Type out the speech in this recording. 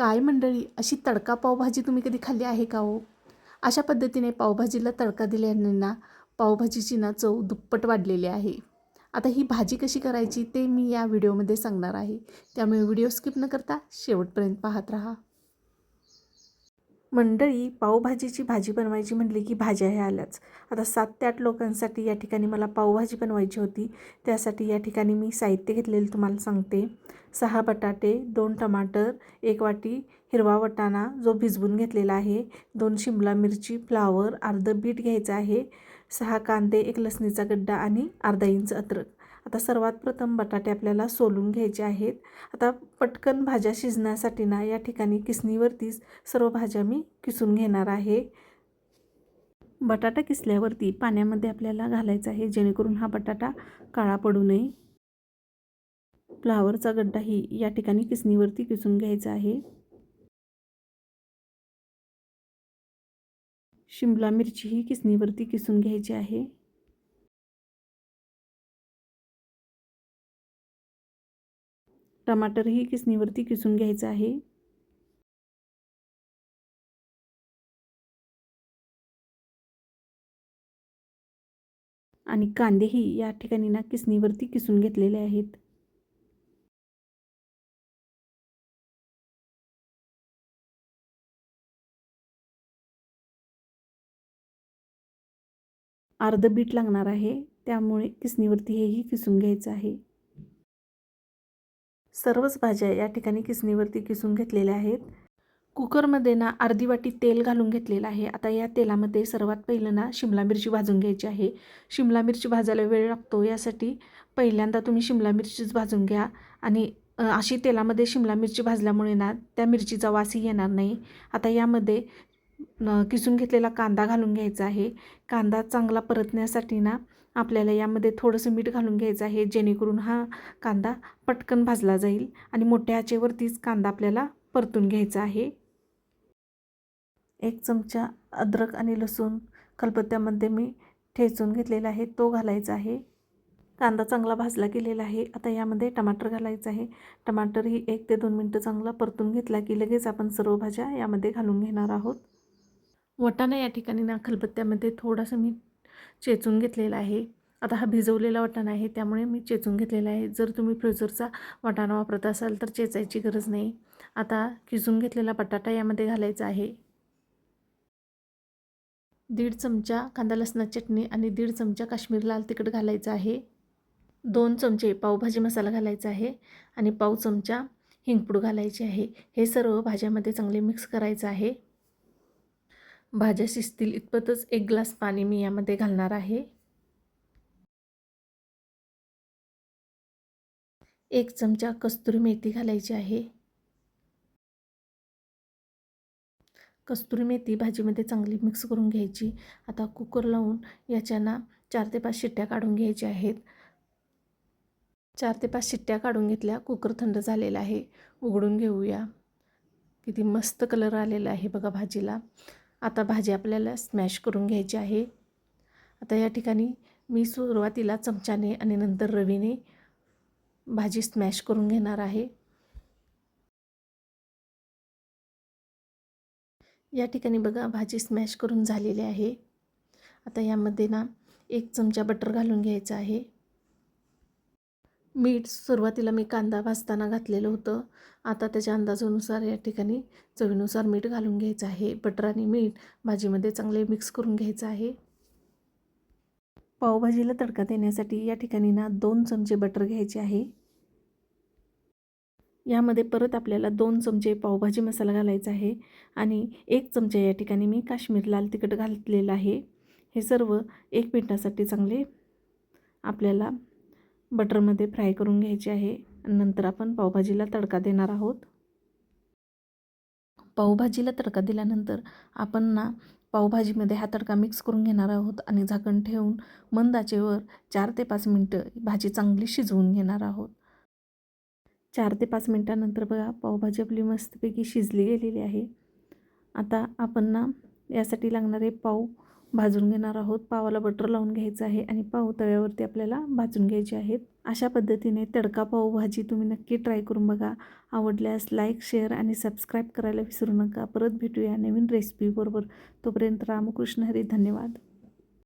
काय मंडळी? अशी तडका पावभाजी तुम्ही कधी खाल्ली आहे का हो? अशा पद्धतीने पावभाजीला तडका दिल्याने ना पावभाजीची ना चव दुप्पट वाढलेली आहे. आता ही भाजी कशी करायची ते मी या व्हिडिओमध्ये सांगणार आहे. त्यामुळे व्हिडिओ स्किप न करता शेवटपर्यंत पाहत राहा. मंडळी पावभाजीची भाजी बनवायची म्हटली की भाज्या ह्या आल्याच. आता सात ते आठ लोकांसाठी या ठिकाणी मला पावभाजी बनवायची होती. त्यासाठी या ठिकाणी मी साहित्य घेतलेलं तुम्हाला सांगते. सहा बटाटे दोन टमाटर एक वाटी हिरवा वटाणा जो भिजवून घेतलेला आहे दोन शिमला मिरची फ्लावर अर्धं बीट घ्यायचं आहे सहा कांदे एक लसणीचा गड्डा आणि अर्धा इंच अद्रक. आता सर्वात प्रथम बटाटे आपल्याला सोलून घ्यायचे आहेत. आता पटकन भाज्या शिजण्यासाठी ना या ठिकाणी किसणीवरतीच सर्व भाज्या मी किसून घेणार आहे. बटाटा किसल्यावरती पाण्यामध्ये आपल्याला घालायचा आहे जेणेकरून हा बटाटा काळा पडू नये. फ्लावरचा गड्डाही या ठिकाणी किसणीवरती किसून घ्यायचा आहे. शिमला मिरची ही किसणीवरती किसून घ्यायची आहे. टमाटरही किसणीवरती किसून घ्यायचं आहे? आणि कांदेही या ठिकाणी ना किसणीवरती किसून घेतलेले आहेत. अर्ध बीट लागणार आहे त्यामुळे किसणीवरती हेही किसून घ्यायचं आहे. सर्वच भाज्या या ठिकाणी किसणीवरती किसून घेतलेल्या आहेत. कुकरमध्ये ना अर्धी वाटी तेल घालून घेतलेलं आहे. आता या तेलामध्ये सर्वात पहिलं ना शिमला मिरची भाजून घ्यायची आहे. शिमला मिरची भाजायला वेळ लागतो. यासाठी पहिल्यांदा तुम्ही शिमला मिरचीच भाजून घ्या. आणि अशी तेलामध्ये शिमला मिरची भाजल्यामुळे ना त्या मिरचीचा वासही येणार नाही. आता यामध्ये किसून घेतलेला कांदा घालून घ्यायचा आहे. कांदा चांगला परतण्यासाठी ना आपल्याला यामध्ये थोडंसं मीठ घालून घ्यायचं आहे जेणेकरून हा कांदा पटकन भाजला जाईल आणि मोठ्या आचेवरतीच कांदा आपल्याला परतून घ्यायचा आहे. एक चमचा अद्रक आणि लसूण खलबत्त्यामध्ये मी ठेचून घेतलेला आहे तो घालायचा आहे. कांदा चांगला भाजला गेलेला आहे आता यामध्ये टमाटर घालायचं आहे. टमाटर ही एक ते दोन मिनटं चांगला परतून घेतला की लगेच आपण सर्व भाज्या यामध्ये घालून घेणार आहोत. वटाणा या ठिकाणी ना खलबत्त्यामध्ये थोडंसं मी चेचून घेतलेला आहे. आता हा भिजवलेला वाटाणा आहे त्यामुळे मी चेचून घेतलेला आहे. जर तुम्ही फ्रीजरचा वाटाणा वापरत असाल तर चेचायची गरज नाही. आता किसून घेतलेला बटाटा यामध्ये घालायचा आहे. दीड चमचा कांदा लसणा चटणी आणि दीड चमचा काश्मीर लाल तिखट घालायचं आहे. दोन चमचे पावभाजी मसाला घालायचा आहे आणि पाव चमचा हिंगपूड घालायची आहे. हे सर्व भाज्यामध्ये चांगले मिक्स करायचं आहे. भाज्या शिजतील इतपतच एक ग्लास पाणी मी यामध्ये घालणार आहे. एक चमचा कस्तुरी मेथी घालायची आहे. कस्तुरी मेथी भाजीमध्ये चांगली मिक्स करून घ्यायची. आता कुकर लावून याच्यानं चार ते पाच शिट्ट्या काढून घ्यायच्या आहेत. चार ते पाच शिट्ट्या काढून घेतल्या कुकर थंड झालेला आहे. उघडून घेऊया. किती मस्त कलर आलेला आहे बघा भाजीला. आता भाजी आपल्याला स्मॅश करून घ्यायची आहे. आता या ठिकाणी मी सुरुवातीला चमच्याने आणि नंतर रवीने भाजी स्मॅश करून घेणार आहे. या ठिकाणी बघा भाजी स्मॅश करून झालेली आहे. आता यामध्ये ना एक चमचा बटर घालून घ्यायचं आहे. मीठ सुरुवातीला मी कांदा भाजताना घातलेलं होतं. आता त्याच्या अंदाजानुसार या ठिकाणी चवीनुसार मीठ घालून घ्यायचं आहे. बटर आणि मीठ भाजीमध्ये चांगले मिक्स करून घ्यायचं आहे. पावभाजीला तडका देण्यासाठी या ठिकाणी ना दोन चमचे बटर घ्यायचे आहे. यामध्ये परत आपल्याला दोन चमचे पावभाजी मसाला घालायचा आहे आणि एक चमचा या ठिकाणी मी काश्मीर लाल तिखट घातलेलं आहे. हे सर्व एक मिनटासाठी चांगले आपल्याला बटरमध्ये फ्राय करून घ्यायचे आहे नंतर आपण पावभाजीला तडका देणार आहोत. पावभाजीला तडका दिल्यानंतर आपण ना पावभाजीमध्ये हा तडका मिक्स करून घेणार आहोत आणि झाकण ठेवून मंदाचेवर चार ते पाच मिनटं भाजी चांगली शिजवून घेणार आहोत. चार ते पाच मिनटानंतर बघा पावभाजी आपली मस्तपैकी शिजली गेलेली आहे. आता आपण ना यासाठी लागणारे पाव भाजून घेणार आहोत. पावाला बटर लावून घ्यायचं आहे आणि पाव तव्यावरती आपल्याला भाजून घ्यायचे आहेत. अशा पद्धतीने तडका पावभाजी तुम्ही नक्की ट्राय करून बघा. आवडल्यास लाईक शेअर आणि सबस्क्राईब करायला विसरू नका. परत भेटूया नवीन रेसिपीबरोबर तोपर्यंत रामकृष्ण हरी धन्यवाद.